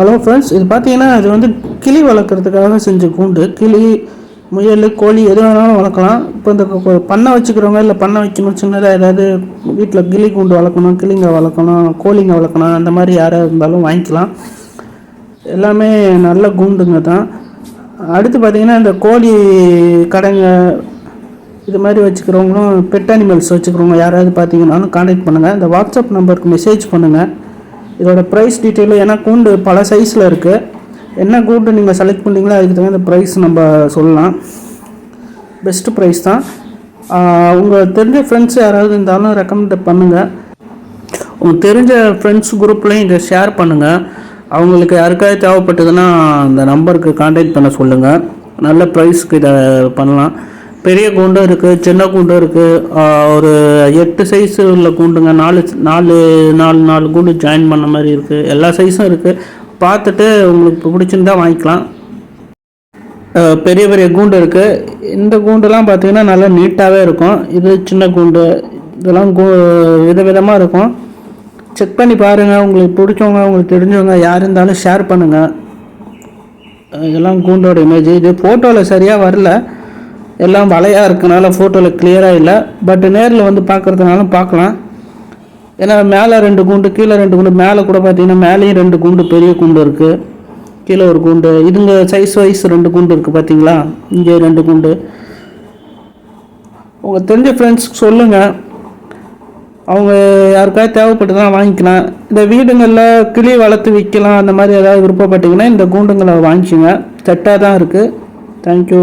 Hello friends இது பார்த்தீங்கன்னா இது வந்து கிளி வளர்க்குறதுக்காக செஞ்ச கூண்டு. கிளி முயல் கோழி எது வேணாலும் வளர்க்கலாம். இப்போ இந்த பண்ணை வச்சுக்கிறவங்க இல்லை பண்ணை வைக்கணும் சின்னதாக ஏதாவது வீட்டில் கிளி கூண்டு வளர்க்கணும் கிளிங்க வளர்க்கணும் கோழிங்க வளர்க்கணும் அந்த மாதிரி யாராக இருந்தாலும் வாங்கிக்கலாம். எல்லாமே நல்ல கூண்டுங்க தான். அடுத்து பார்த்தீங்கன்னா இந்த கோழி கடைங்க இது மாதிரி வச்சுக்கிறவங்களும் பெட் அனிமல்ஸ் வச்சுக்கிறவங்க யாராவது பார்த்தீங்கன்னாலும் கான்டாக்ட் பண்ணுங்கள் இந்த வாட்ஸ்அப் நம்பருக்கு மெசேஜ் பண்ணுங்கள் இதோட ப்ரைஸ் டீட்டெயிலும் ஏன்னா கூண்டு பல சைஸில் இருக்குது என்ன கூண்டு நீங்கள் செலக்ட் பண்ணிங்களோ அதுக்கு தகுந்த ப்ரைஸ் நம்ம சொல்லலாம். பெஸ்ட்டு ப்ரைஸ் தான். உங்கள் தெரிஞ்ச ஃப்ரெண்ட்ஸ் யாராவது இருந்தாலும் ரெக்கமெண்ட் பண்ணுங்கள் உங்களுக்கு தெரிஞ்ச ஃப்ரெண்ட்ஸ் குரூப்லேயும் இதை ஷேர் பண்ணுங்கள் அவங்களுக்கு யாருக்காவது தேவைப்பட்டதுன்னா அந்த நம்பருக்கு காண்டாக்ட் பண்ண சொல்லுங்கள் நல்ல ப்ரைஸ்க்கு இதை பண்ணலாம். பெரிய கூண்டும் இருக்குது சின்ன கூண்டும் இருக்குது ஒரு எட்டு சைஸ் உள்ள கூண்டுங்க. நாலு நாலு நாலு நாலு கூண்டு ஜாயின் பண்ண மாதிரி இருக்குது எல்லா சைஸும் இருக்குது பார்த்துட்டு உங்களுக்கு பிடிச்சிருந்தா வாங்கிக்கலாம். பெரிய பெரிய கூண்டு இருக்குது இந்த கூண்டுலாம் பார்த்தீங்கன்னா நல்லா நீட்டாகவே இருக்கும். இது சின்ன கூண்டு. இதெல்லாம் கூ விதவிதமாக இருக்கும். செக் பண்ணி பாருங்கள் உங்களுக்கு பிடிச்சவங்க உங்களுக்கு தெரிஞ்சவங்க யார் இருந்தாலும் ஷேர் பண்ணுங்கள் இதெல்லாம் கூண்டோட இமேஜ் இது ஃபோட்டோவில் சரியாக வரல. எல்லாம் வலையாக இருக்கனால ஃபோட்டோவில் கிளியராக இல்லை. பட் நேரில் வந்து பார்க்குறதுனாலும் பார்க்கலாம் ஏன்னா மேலே ரெண்டு கூண்டு கீழே ரெண்டு கூண்டு மேலே கூட பார்த்தீங்கன்னா மேலேயும் ரெண்டு கூண்டு பெரிய கூண்டு இருக்குது கீழே ஒரு கூண்டு. இதுங்க சைஸ் வைஸ் ரெண்டு கூண்டு இருக்குது பார்த்தீங்களா இங்கே ரெண்டு கூண்டு. உங்கள் தெரிஞ்ச ஃப்ரெண்ட்ஸ்க்கு சொல்லுங்கள் அவங்க யாருக்காவது தேவைப்பட்டு தான் வாங்கிக்கலாம். இந்த வீடுங்களில் கிளி வளர்த்து விற்கலாம் அந்த மாதிரி ஏதாவது விருப்பப்பட்டீங்கன்னா இந்த கூண்டுங்களை வாங்கிக்கோங்க. செட்டாக தான் இருக்குது தேங்க்யூ